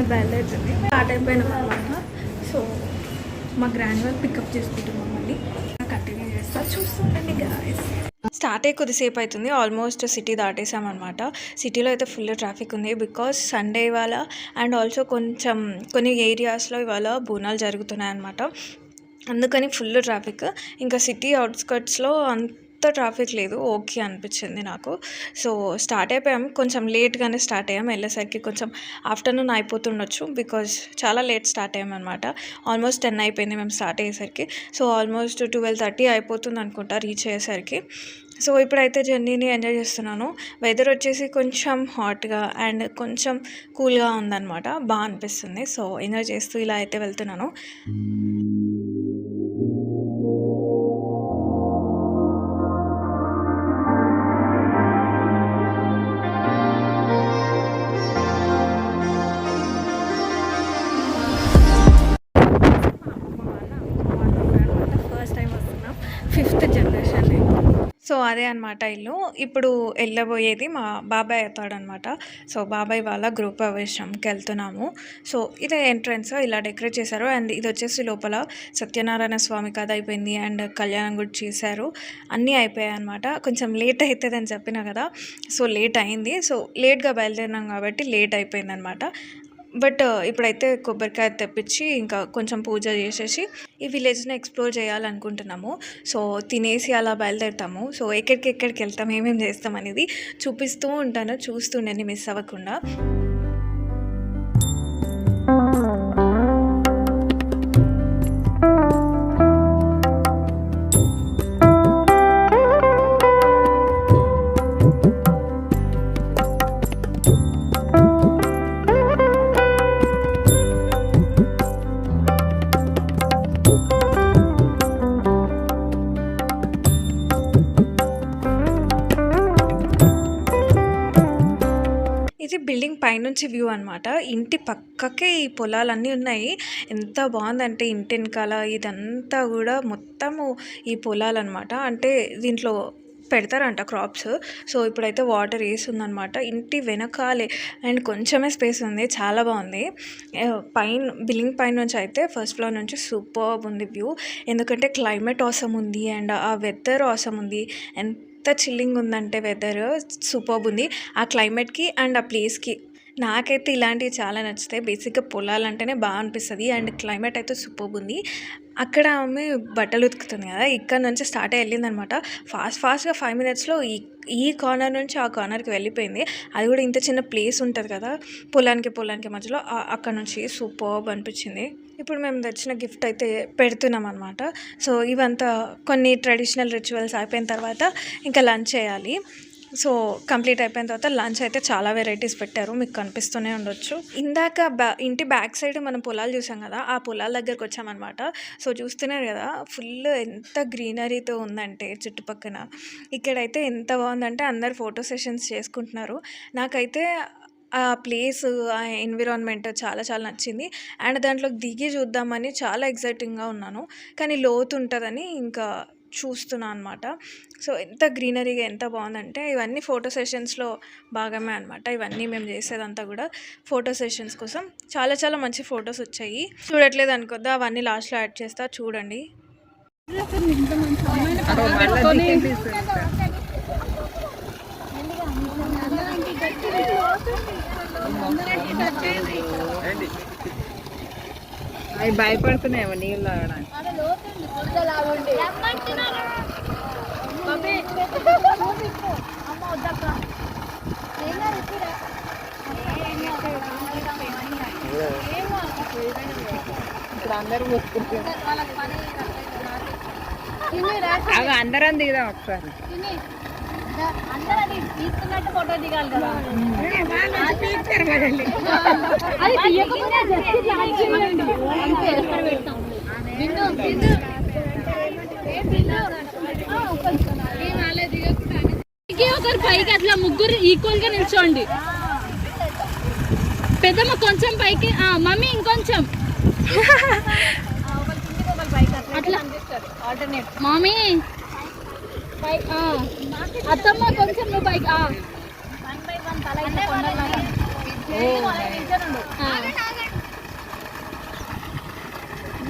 Six బయలుదేరుతుంది. Start అయిపోయినాం అనమాట సో మా గ్రాండ్ వాళ్ళు పికప్ చేసుకుంటున్నాం మళ్ళీ కంటిన్యూ చేస్తా చూస్తుండండి గాయస్ స్టార్ట్ అయ్యి కొద్దిసేపు అవుతుంది ఆల్మోస్ట్ సిటీ దాటేసామన్నమాట సిటీలో అయితే ఫుల్ ట్రాఫిక్ ఉంది బికాస్ సండే ఇవాళ అండ్ ఆల్సో కొంచెం కొన్ని ఏరియాస్లో ఇవాళ బోనాలు జరుగుతున్నాయి అనమాట అందుకని ఫుల్ ట్రాఫిక్ ఇంకా సిటీ అవుట్స్కట్స్లో అంత అంత ట్రాఫిక్ లేదు. ఓకే అనిపించింది నాకు. సో స్టార్ట్ అయిపోయాం. కొంచెం లేట్గానే స్టార్ట్ అయ్యాం. వెళ్ళేసరికి కొంచెం ఆఫ్టర్నూన్ అయిపోతుండొచ్చు బికాజ్ చాలా లేట్ స్టార్ట్ అయ్యామన్నమాట అనమాట ఆల్మోస్ట్ టెన్ అయిపోయింది మేము స్టార్ట్ అయ్యేసరికి. సో ఆల్మోస్ట్ ట్వెల్వ్ థర్టీ అయిపోతుంది అనుకుంటా రీచ్ అయ్యేసరికి. సో ఇప్పుడైతే జర్నీని ఎంజాయ్ చేస్తున్నాను. వెదర్ వచ్చేసి కొంచెం హాట్గా అండ్ కొంచెం కూల్గా ఉందన్నమాట. బాగా అనిపిస్తుంది. సో ఎంజాయ్ చేస్తూ ఇలా అయితే వెళ్తున్నాను. సో అదే అనమాట ఇల్లు. ఇప్పుడు వెళ్ళబోయేది మా బాబాయ్ అవుతాడనమాట సో బాబాయ్ వాళ్ళ గ్రూప్ ప్రవేశంకి వెళ్తున్నాము సో ఇదే ఎంట్రన్స్ ఇలా డెకరేట్ చేశారు. అండ్ ఇది వచ్చేసి లోపల సత్యనారాయణ స్వామి కథ అయిపోయింది. అండ్ కళ్యాణం కూడా చేశారు. అన్నీ అయిపోయాయి అనమాట కొంచెం లేట్ అవుతుంది అని చెప్పిన కదా. సో లేట్ అయింది. సో లేట్గా బయలుదేరినాం కాబట్టి లేట్ అయిపోయింది అనమాట బట్ uh, ఇప్పుడైతే కొబ్బరికాయ తెప్పించి ఇంకా కొంచెం పూజ చేసేసి ఈ విలేజ్ని ఎక్స్ప్లోర్ చేయాలనుకుంటున్నాము. సో తినేసి అలా బయలుదేరుతాము. సో ఎక్కడికి ఎక్కడికి వెళ్తాం ఏమేమి చేస్తాం అనేది చూపిస్తూ ఉంటాను చూస్తుండండి మిస్ అవ్వకుండా. పైనుంచి వ్యూ అనమాట ఇంటి పక్కకే ఈ పొలాలన్నీ ఉన్నాయి. ఎంత బాగుందంటే ఇంటి వెనకాల ఇదంతా కూడా మొత్తము ఈ పొలాలన్నమాట. అంటే దీంట్లో పెడతారంట క్రాప్స్ సో ఇప్పుడైతే వాటర్ వేస్తుందనమాట ఇంటి వెనకాలే అండ్ కొంచెమే స్పేస్ ఉంది. చాలా బాగుంది. పైన బిల్డింగ్ పైన నుంచి అయితే ఫస్ట్ ఫ్లోర్ నుంచి సూపర్ ఉంది వ్యూ ఎందుకంటే క్లైమేట్ అవసరం ఉంది అండ్ ఆ వెదర్ అవసరం ఉంది. ఎంత చిల్లింగ్ ఉందంటే వెదర్ సూపర్ ఉంది. ఆ క్లైమేట్కి అండ్ ఆ ప్లేస్కి నాకైతే ఇలాంటివి చాలా నచ్చుతాయి బేసిక్గా పొలాలు అంటేనే బాగా అనిపిస్తుంది. అండ్ క్లైమేట్ అయితే సూపర్ ఉంది. అక్కడ ఆమె బట్టలు ఉతుకుతుంది కదా ఇక్కడ నుంచి స్టార్ట్ అయ్యి వెళ్ళిందనమాట. ఫాస్ట్ ఫాస్ట్గా ఫైవ్ మినిట్స్లో ఈ ఈ కార్నర్ నుంచి ఆ కార్నర్కి వెళ్ళిపోయింది. అది కూడా ఇంత చిన్న ప్లేస్ ఉంటుంది కదా పొలానికి పొలానికి మధ్యలో అక్కడ నుంచి సూపర్ అనిపించింది. ఇప్పుడు మేము తెచ్చిన గిఫ్ట్ అయితే పెడుతున్నాం అనమాట సో ఇవంతా కొన్ని ట్రెడిషనల్ రిచువల్స్ అయిపోయిన తర్వాత ఇంకా లంచ్ చేయాలి. సో కంప్లీట్ అయిపోయిన తర్వాత లంచ్ అయితే చాలా వెరైటీస్ పెట్టారు. మీకు కనిపిస్తూనే ఉండొచ్చు. ఇందాక బ్యా ఇంటి బ్యాక్ సైడ్ మనం పొలాలు చూసాం కదా ఆ పొలాల దగ్గరకు వచ్చామన్నమాట. సో చూస్తున్నారు కదా ఫుల్ ఎంత గ్రీనరీతో ఉందంటే చుట్టుపక్కన. ఇక్కడైతే ఎంత బాగుందంటే అందరు ఫోటో సెషన్స్ చేసుకుంటున్నారు. నాకైతే ఆ ప్లేస్ ఆ ఎన్విరాన్మెంట్ చాలా చాలా నచ్చింది. అండ్ దాంట్లో దిగి చూద్దామని చాలా ఎగ్జైటింగ్గా ఉన్నాను. కానీ లోతు ఉంటుందని ఇంకా చూస్తున్నా అనమాట సో ఎంత గ్రీనరీగా ఎంత బాగుందంటే ఇవన్నీ ఫోటో సెషన్స్లో భాగమే అనమాట ఇవన్నీ మేము చేసేదంతా కూడా ఫోటో సెషన్స్ కోసం. చాలా చాలా మంచి ఫొటోస్ వచ్చాయి. చూడట్లేదు అనుకోద్దా? అవన్నీ లాస్ట్లో యాడ్ చేస్తా. చూడండి. అవి భయపడుతున్నాయేమో నీళ్ళు తాగడానికి. ఇప్పుడు అందరూ అవి అందరం దిగుదాం ఒకసారి. తీసుకున్నట్టు ఫోటో దిగాలి కదా అది తీయకపోతే ఒకరు పైకి అట్లా ముగ్గురు ఈక్వల్గా నిల్చోండి. పెద్దమ్మ కొంచెం పైకి మమ్మీ ఇంకొంచెం. అట్లా. మమ్మీ. అత్తమ్మ కొంచెం నువ్వు పైకి.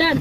డన్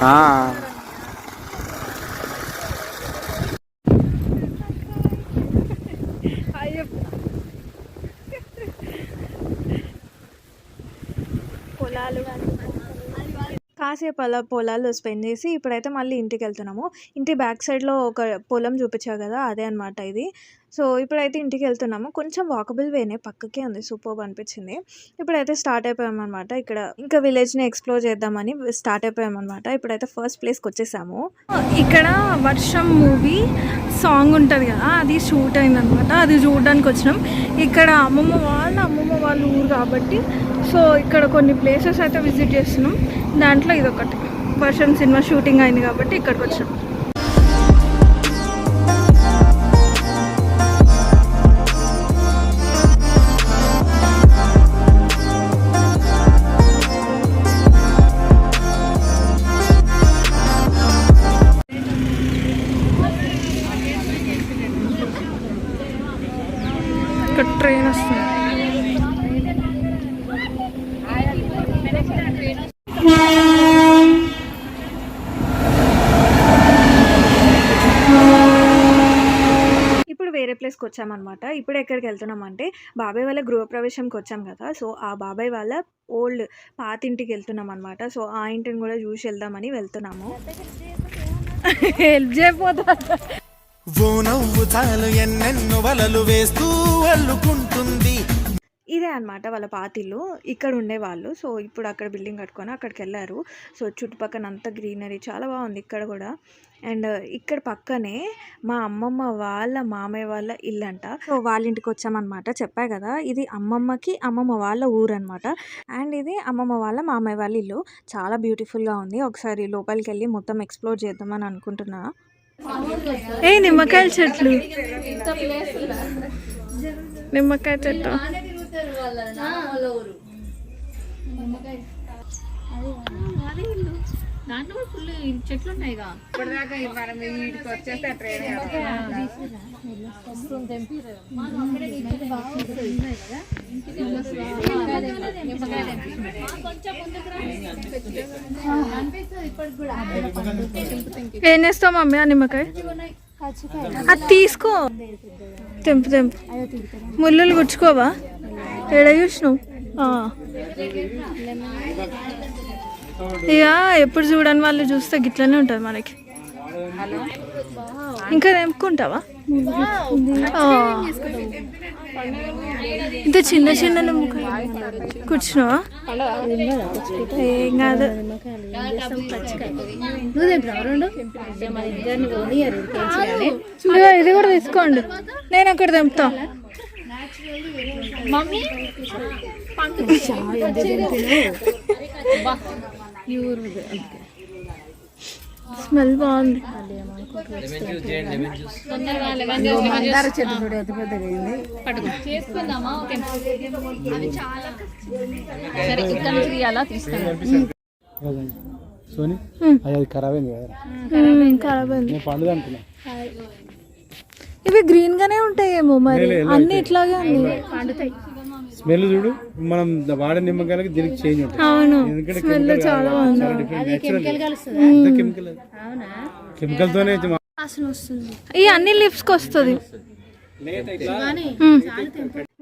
పొలాలు కాసేపు అలా పొలాల్లో స్పెండ్ చేసి ఇప్పుడైతే మళ్ళీ ఇంటికి వెళ్తున్నాము ఇంటి బ్యాక్ సైడ్లో ఒక పొలం చూపించా కదా అదే అనమాట ఇది. సో ఇప్పుడైతే ఇంటికి వెళ్తున్నాము కొంచెం వాకబుల్ వేనే పక్కకే ఉంది సూపర్ అనిపించింది. ఇప్పుడైతే స్టార్ట్ అయిపోయామన్నమాట. ఇక్కడ ఇంకా విలేజ్ని ఎక్స్ప్లోర్ చేద్దామని స్టార్ట్ అయిపోయామన్నమాట. ఇప్పుడైతే ఫస్ట్ ప్లేస్కి వచ్చేసాము. ఇక్కడ వర్షం మూవీ సాంగ్ ఉంటుంది కదా అది షూట్ అయిందనమాట అది చూడడానికి వచ్చినాం. ఇక్కడ అమ్మమ్మ వాళ్ళ అమ్మమ్మ వాళ్ళ ఊరు కాబట్టి సో ఇక్కడ కొన్ని ప్లేసెస్ అయితే విజిట్ చేస్తున్నాం. దాంట్లో ఇది ఒకటి వర్షం సినిమా షూటింగ్ అయింది కాబట్టి ఇక్కడికి వచ్చాం. ఇక్కడ ట్రైన్ వస్తుంది ఇప్పుడు వేరే ప్లేస్కి వచ్చామన్నమాట. ఇప్పుడు ఎక్కడికి వెళ్తున్నాం అంటే బాబాయ్ వాళ్ళ గృహప్రవేశంకి వచ్చాం కదా. సో ఆ బాబాయ్ వాళ్ళ ఓల్డ్ పాతింటికి వెళ్తున్నాం అనమాట సో ఆ ఇంటిని కూడా చూసి వెళ్దామని వెళ్తున్నాము. హెల్ప్ చేయపోతా ఓ నవ్వు చాలు ఎన్నెన్నో వలలు వేస్తూ అల్లుకుంటుంది. ఇదే అన్నమాట వాళ్ళ పాతిల్లు ఇక్కడ ఉండేవాళ్ళు సో ఇప్పుడు అక్కడ బిల్డింగ్ కట్టుకొని అక్కడికి వెళ్ళారు సో చుట్టుపక్కల అంతా గ్రీనరీ. చాలా బాగుంది ఇక్కడ కూడా. అండ్ ఇక్కడ పక్కనే మా అమ్మమ్మ వాళ్ళ మామయ్య వాళ్ళ ఇల్లు అంట సో వాళ్ళ ఇంటికి వచ్చామన్నమాట. చెప్పా కదా ఇది అమ్మమ్మకి అమ్మమ్మ వాళ్ళ ఊరు అనమాట అండ్ ఇది అమ్మమ్మ వాళ్ళ మామయ్య వాళ్ళ ఇల్లు. చాలా బ్యూటిఫుల్గా ఉంది. ఒకసారి లోపలికి వెళ్ళి మొత్తం ఎక్స్ప్లోర్ చేద్దామని అనుకుంటున్నా. ఏ నిమ్మకాయల చెట్లు. నిమ్మకాయ చెట్టు. దాంట్లో కూడా ఫుల్ చెట్లు ఉన్నాయి ఇప్పటిదాకా మనం వీటికి వచ్చేస్తే ఆ. ట్రైన్ ఏం చేస్తావు మమ్మీ ఆ నిమ్మకాయ? అది తీసుకో. తెంపు తెంపు. ముళ్ళులు గుచ్చుకోవా? ఎడ చూసినావు. ఇక ఎప్పుడు చూడని వాళ్ళు చూస్తే గిట్లనే ఉంటుంది మనకి. ఇంకా తెంపుకుంటావా. ఇంత చిన్న చిన్న నిమ్మకాయ కూర్చున్నావా? ఏం కాదు. ఇది కూడా తీసుకోండి. నేను అక్కడ తెంపుతా. మమ్మీ? స్మెల్ బాగుంది. చాలా సరే ఇక్కడ నుంచి తీయాలా తీసుకుందాం సోని. అది ఖరాబ్ అయింది కదా. ఖరాబ్ అయింది. పండుగ అనుకున్నా. ఇవి గ్రీన్ గానే ఉంటాయేమో మరి. అన్ని. ఇట్లాగే ఉంది స్మెల్ చూడు మనం వాడే నిమ్మకాయలకి దీనికి చేంజ్ ఉంటుంది అవును. స్మెల్ చాలా బాగుంది. కెమికల్ కెమికల్ తోనే ఇది మా- ఈ అన్ని లిప్స్కి వస్తుంది.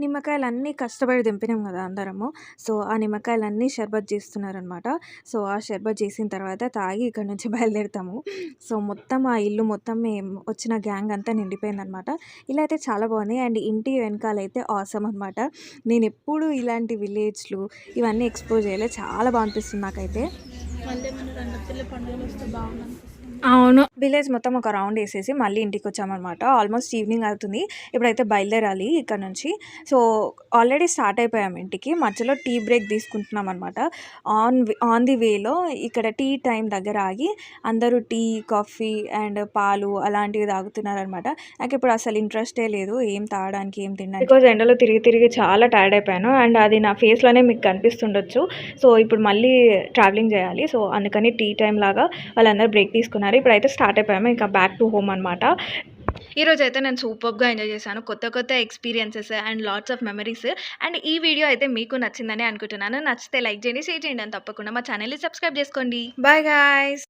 నిమ్మకాయలన్నీ కష్టపడి దింపినాం కదా అందరము. సో ఆ నిమ్మకాయలన్నీ షర్బత్ చేస్తున్నారనమాట. సో ఆ షర్బత్ చేసిన తర్వాత తాగి ఇక్కడ నుంచి బయలుదేరుతాము. సో మొత్తం ఆ ఇల్లు మొత్తం మేము వచ్చిన గ్యాంగ్ అంతా నిండిపోయిందనమాట. ఇలా అయితే చాలా బాగుంది అండ్ ఇంటి వెనకాల అయితే ఆసమ్ అనమాట. నేను ఎప్పుడు ఇలాంటి విలేజ్లు ఇవన్నీ ఎక్స్ప్లోర్ చేయలేదు చాలా బాగా అనిపిస్తుంది నాకైతే. అవును. విలేజ్ మొత్తం ఒక రౌండ్ వేసేసి మళ్ళీ ఇంటికి వచ్చామన్నమాట ఆల్మోస్ట్ ఈవినింగ్ అవుతుంది. ఇప్పుడైతే బయలుదేరాలి ఇక్కడ నుంచి. సో ఆల్రెడీ స్టార్ట్ అయిపోయాం ఇంటికి. మధ్యలో టీ బ్రేక్ తీసుకుంటున్నాం అనమాట ఆన్ ఆన్ ది వేలో ఇక్కడ టీ టైం దగ్గర ఆగి అందరూ టీ కాఫీ అండ్ పాలు అలాంటివి తాగుతున్నారనమాట నాకు ఇప్పుడు అసలు ఇంట్రెస్టే లేదు. ఏం తాగడానికి ఏం తినడానికి. బికాజ్ ఎండలో తిరిగి తిరిగి చాలా టైర్డ్ అయిపోయాను. అండ్ అది నా ఫేస్లోనే మీకు కనిపిస్తుండొచ్చు. సో ఇప్పుడు మళ్ళీ ట్రావెలింగ్ చేయాలి. సో అందుకని టీ టైం లాగా వాళ్ళందరూ బ్రేక్ తీసుకున్నారు. ఇప్పుడైతే స్టార్ట్ అయిపోయాము. ఇంకా బ్యాక్ టు హోమ్ అనమాట ఈరోజు అయితే నేను సూపర్గా ఎంజాయ్ చేశాను. కొత్త కొత్త experiences and lots of memories and ఈ వీడియో అయితే మీకు నచ్చిందని అనుకుంటున్నాను. నచ్చితే లైక్ చేయండి షేర్ చేయండి. అని తప్పకుండా మా ఛానల్ని సబ్స్క్రైబ్ చేసుకోండి. Bye guys